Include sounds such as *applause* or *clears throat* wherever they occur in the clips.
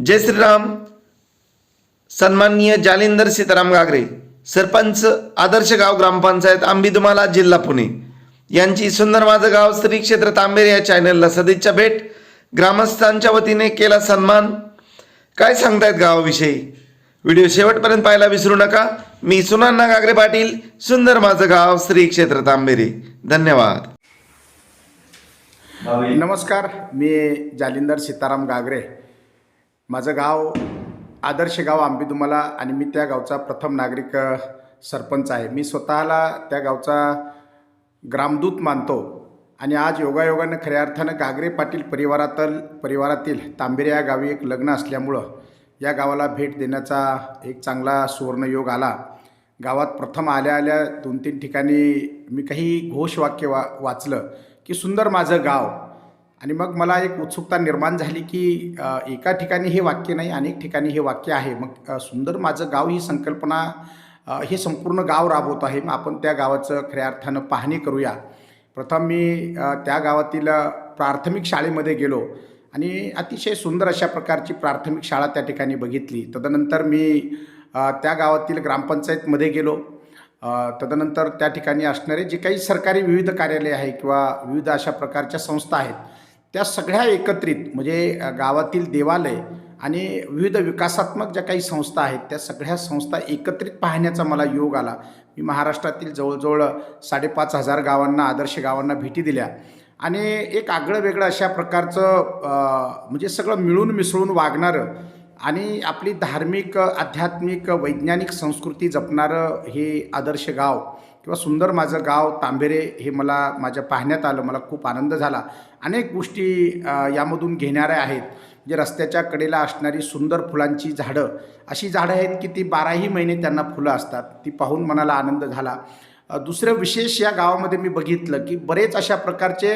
जय श्रीराम. सन्माननीय जालिंदर सीताराम गागरे सरपंच आदर्श गाव ग्रामपंचायत आंबीदुमाला जिल्हा पुणे. यांची सुंदर माझं गाव श्री क्षेत्र तांबेर या चॅनलला सदिच्छा भेट. ग्रामस्थांच्या वतीने केला सन्मान. काय सांगतायत गावाविषयी? व्हिडिओ शेवटपर्यंत पाहायला विसरू नका. मी सुनान्ना गागरे पाटील सुंदर माझं गाव श्री क्षेत्र तांबेरे. धन्यवाद. नमस्कार मी जालिंदर सीताराम गागरे माझं गाव आदर्श गाव आंबेदुमाला आणि मी त्या गावचा प्रथम नागरिक सरपंच आहे. मी स्वतःला त्या गावचा ग्रामदूत मानतो आणि आज योगायोगानं खऱ्या अर्थानं गागरे पाटील परिवारातल परिवारातील तांबेरे या गावी एक लग्न असल्यामुळं या गावाला भेट देण्याचा एक चांगला सुवर्णयोग आला. गावात प्रथम आल्या आल्या दोन तीन ठिकाणी मी काही घोषवाक्य वा वाचलं की सुंदर माझं गाव आणि मग मला एक उत्सुकता निर्माण झाली की एका ठिकाणी हे वाक्य नाही अनेक ठिकाणी हे वाक्य आहे. मग सुंदर माझं गाव ही संकल्पना हे संपूर्ण गाव राबवत आहे. मग आपण त्या गावाचं खऱ्या अर्थानं पाहणी करूया. प्रथम मी त्या गावातील प्राथमिक शाळेमध्ये गेलो आणि अतिशय सुंदर अशा प्रकारची प्राथमिक शाळा त्या ठिकाणी बघितली. तदनंतर मी त्या गावातील ग्रामपंचायतमध्ये गेलो. तदनंतर त्या ठिकाणी असणारे जे काही सरकारी विविध कार्यालय आहे किंवा विविध अशा प्रकारच्या संस्था आहेत त्या सगळ्या एकत्रित म्हणजे गावातील देवालय आणि विविध विकासात्मक ज्या काही संस्था आहेत त्या सगळ्या संस्था एकत्रित पाहण्याचा मला योग आला. मी महाराष्ट्रातील जवळजवळ साडेपाच हजार गावांना आदर्श गावांना भेटी दिल्या. आणि एक आगळं वेगळं अशा प्रकारचं म्हणजे सगळं मिळून मिसळून वागणारं आणि आपली धार्मिक आध्यात्मिक वैज्ञानिक संस्कृती जपणारं हे आदर्श गाव किंवा सुंदर माझं गाव तांबेरे हे मला माझ्या पाहण्यात आलं मला खूप आनंद झाला. अनेक गोष्टी यामधून घेणाऱ्या आहेत. म्हणजे रस्त्याच्या कडेला असणारी सुंदर फुलांची झाडं अशी झाडं आहेत की ती बाराही महिने त्यांना फुलं असतात. ती पाहून मनाला आनंद झाला. दुसरं विशेष या गावामध्ये मी बघितलं की बरेच अशा प्रकारचे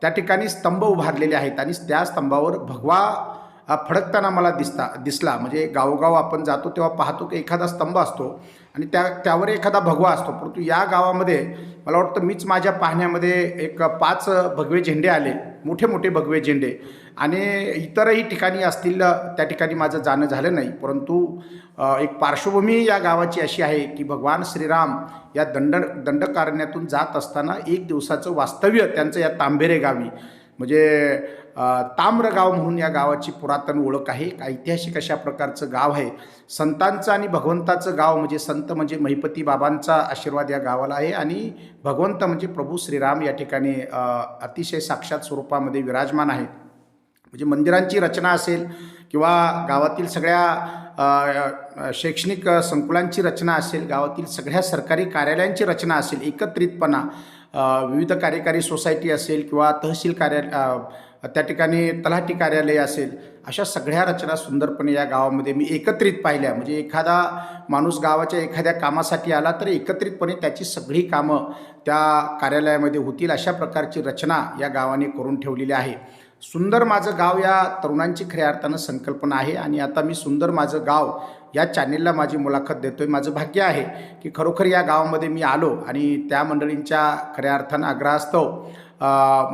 त्या ठिकाणी स्तंभ उभारलेले आहेत आणि त्या स्तंभावर भगवा फडकताना मला दिसता दिसला. म्हणजे गावोगाव आपण जातो तेव्हा पाहतो की एखादा स्तंभ असतो आणि त्या त्यावर एखादा भगवा असतो. परंतु या गावामध्ये मला वाटतं मीच माझ्या पाहण्यामध्ये एक पाच भगवे झेंडे आले. मोठे मोठे भगवे झेंडे. आणि इतरही ठिकाणी असतील त्या ठिकाणी माझं जाणं झालं नाही. परंतु एक पार्श्वभूमी या गावाची अशी आहे की भगवान श्रीराम या दंड दंडकारण्यातून जात असताना एक दिवसाचं वास्तव्य त्यांचं या तांबेरे गावी. म्हणजे ताम्रगाव म्हणून या गावाची पुरातन ओळख आहे. एक ऐतिहासिक अशा प्रकारचं गाव आहे? संतांचं आणि भगवंताचं गाव म्हणजे संत म्हणजे महिपती बाबांचा आशीर्वाद या गावाला आहे. आणि भगवंत म्हणजे प्रभू श्रीराम या ठिकाणी अतिशय साक्षात स्वरूपामध्ये विराजमान आहेत म्हणजे मंदिरांची रचना असेल किंवा गावातील सगळ्या शैक्षणिक संकुलांची रचना असेल गावातील सगळ्या सरकारी कार्यालयांची रचना असेल एकत्रितपणा विविध कार्यकारी सोसायटी असेल किंवा तहसील कार्या त्या ठिकाणी तलाठी कार्यालय असेल अशा सगळ्या रचना सुंदरपणे या गावामध्ये मी एकत्रित पाहिल्या. म्हणजे एखादा माणूस गावाच्या एखाद्या कामासाठी आला तर एकत्रितपणे त्याची सगळी कामं त्या कार्यालयामध्ये होतील अशा प्रकारची रचना या गावाने करून ठेवलेली आहे. सुंदर माझं गाव या तरुणांची खऱ्या अर्थानं संकल्पना आहे. आणि आता मी सुंदर माझं गाव या चॅनेलला माझी मुलाखत देतो आहे माझं भाग्य आहे की खरोखर या गावामध्ये मी आलो आणि त्या मंडळींच्या खऱ्या अर्थानं आग्रहास्तव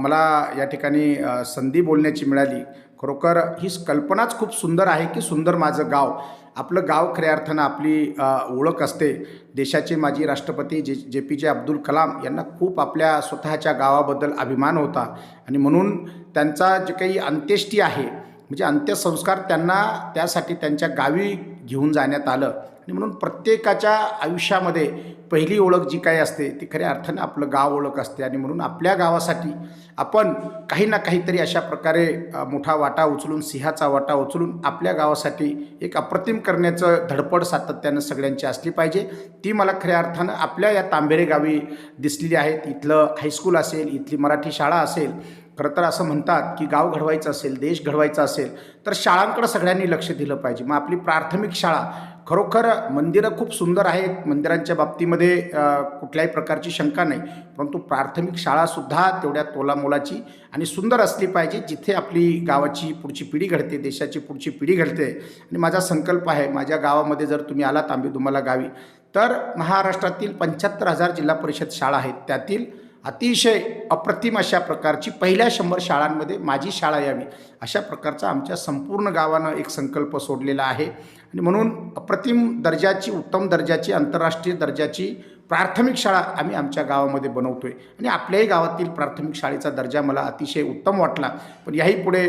मला या ठिकाणी संधी बोलण्याची मिळाली. खरोखर ही कल्पनाच खूप सुंदर आहे की सुंदर माझं गाव आपलं गाव खऱ्या अर्थानं आपली ओळख असते. देशाचे माजी राष्ट्रपती जे जे पी जे अब्दुल कलाम यांना खूप आपल्या स्वतःच्या गावाबद्दल अभिमान होता. आणि म्हणून त्यांचा जे काही अंत्येष्टी आहे म्हणजे अंत्यसंस्कार त्यांना त्यासाठी त्यांच्या गावी घेऊन जाण्यात आलं. आणि म्हणून प्रत्येकाच्या आयुष्यामध्ये पहिली ओळख जी काही असते ती खऱ्या अर्थानं आपलं गाव ओळख असते. आणि म्हणून आपल्या गावासाठी आपण काही ना काहीतरी अशा प्रकारे मोठा वाटा उचलून सिंहाचा वाटा उचलून आपल्या गावासाठी एक अप्रतिम करण्याचं धडपड सातत्यानं सगळ्यांची असली पाहिजे. ती मला खऱ्या अर्थानं आपल्या या तांबेरे गावी दिसलेली आहेत इथलं हायस्कूल असेल इथली मराठी शाळा असेल खरं तर असं म्हणतात की गाव घडवायचं असेल देश घडवायचा असेल तर शाळांकडं सगळ्यांनी लक्ष दिलं पाहिजे. मग आपली प्राथमिक शाळा खरोखर मंदिरं खूप सुंदर आहेत. मंदिरांच्या बाबतीमध्ये कुठल्याही प्रकारची शंका नाही. परंतु प्राथमिक शाळासुद्धा तेवढ्या तोलामोलाची आणि सुंदर असली पाहिजे जिथे आपली गावाची पुढची पिढी घडते देशाची पुढची पिढी घडते. आणि माझा संकल्प आहे माझ्या गावामध्ये जर तुम्ही आलात आंबे तुम्हाला गावी तर महाराष्ट्रातील पंच्याहत्तर हजार जिल्हा परिषद शाळा आहेत. त्यातील अतिशय अप्रतिम अशा प्रकारची पहिल्या शंभर शाळांमध्ये माझी शाळा यावी अशा प्रकारचा आमच्या संपूर्ण गावानं एक संकल्प सोडलेला आहे. आणि म्हणून अप्रतिम दर्जाची उत्तम दर्जाची आंतरराष्ट्रीय दर्जाची प्राथमिक शाळा आम्ही आमच्या गावामध्ये बनवतो आहे आणि आपल्याही गावातील प्राथमिक शाळेचा दर्जा मला अतिशय उत्तम वाटला. पण याही पुढे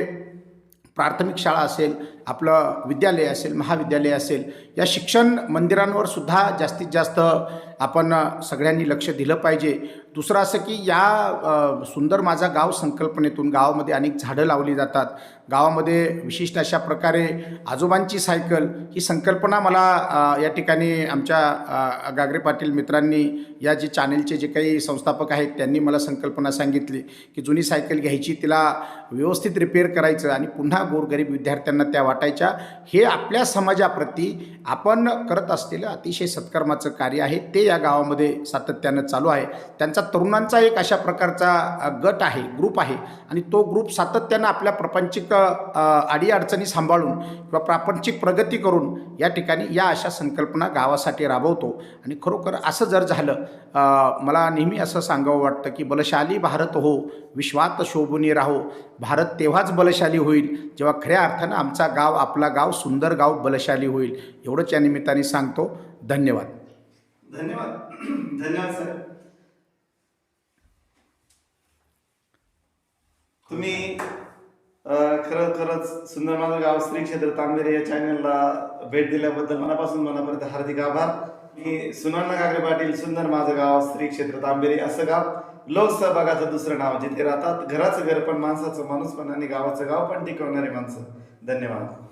प्राथमिक शाळा असेल आपलं विद्यालय असेल महाविद्यालय असेल या शिक्षण मंदिरांवर सुद्धा जास्तीत जास्त आपण सगळ्यांनी लक्ष दिलं पाहिजे. दुसरं असं की या सुंदर माझा गाव संकल्पनेतून गावामध्ये अनेक झाडं लावली जातात. गावामध्ये विशिष्ट अशा प्रकारे आजोबांची सायकल ही संकल्पना मला या ठिकाणी आमच्या गागरे पाटील मित्रांनी या जे चॅनेलचे जे काही संस्थापक आहेत त्यांनी मला संकल्पना सांगितली की जुनी सायकल घ्यायची तिला व्यवस्थित रिपेअर करायचं आणि पुन्हा गोरगरीब विद्यार्थ्यांना त्या वाटायच्या. हे आपल्या समाजाप्रती आपण करत असलेलं अतिशय सत्कर्माचं कार्य आहे. ते या गावामध्ये सातत्यानं चालू आहे. त्यांचा तरुणांचा एक अशा प्रकारचा गट आहे ग्रुप आहे. आणि तो ग्रुप सातत्यानं आपल्या प्रपंचिक अडीअडचणी सांभाळून किंवा प्रापंचिक प्रगती करून या ठिकाणी या अशा संकल्पना गावासाठी राबवतो. आणि खरोखर असं जर झालं मला नेहमी असं सांगावं वाटतं की बलशाली भारत हो विश्वात शोभूनी राहो. भारत तेव्हाच बलशाली होईल जेव्हा खऱ्या अर्थानं आमचा गाव आपला गाव सुंदर गाव बलशाली होईल. एवढंच या निमित्ताने सांगतो. धन्यवाद. धन्यवाद. *clears throat* धन्यवाद सर. तुम्ही खरं खरंच सुंदर माझं गाव श्री क्षेत्र तांबेरे या चॅनलला भेट दिल्याबद्दल मनापासून मनापर्यंत हार्दिक आभार. मी सुनंदा कागरे पाटील सुंदर माझं गाव श्री क्षेत्र तांबेरे असं गाव. लोकसहभागाचं दुसरं नाव जिथे राहतात. घराचं घर पण माणसाचं माणूस पण आणि गावाचं गाव पण टिकवणारे माणसं. धन्यवाद.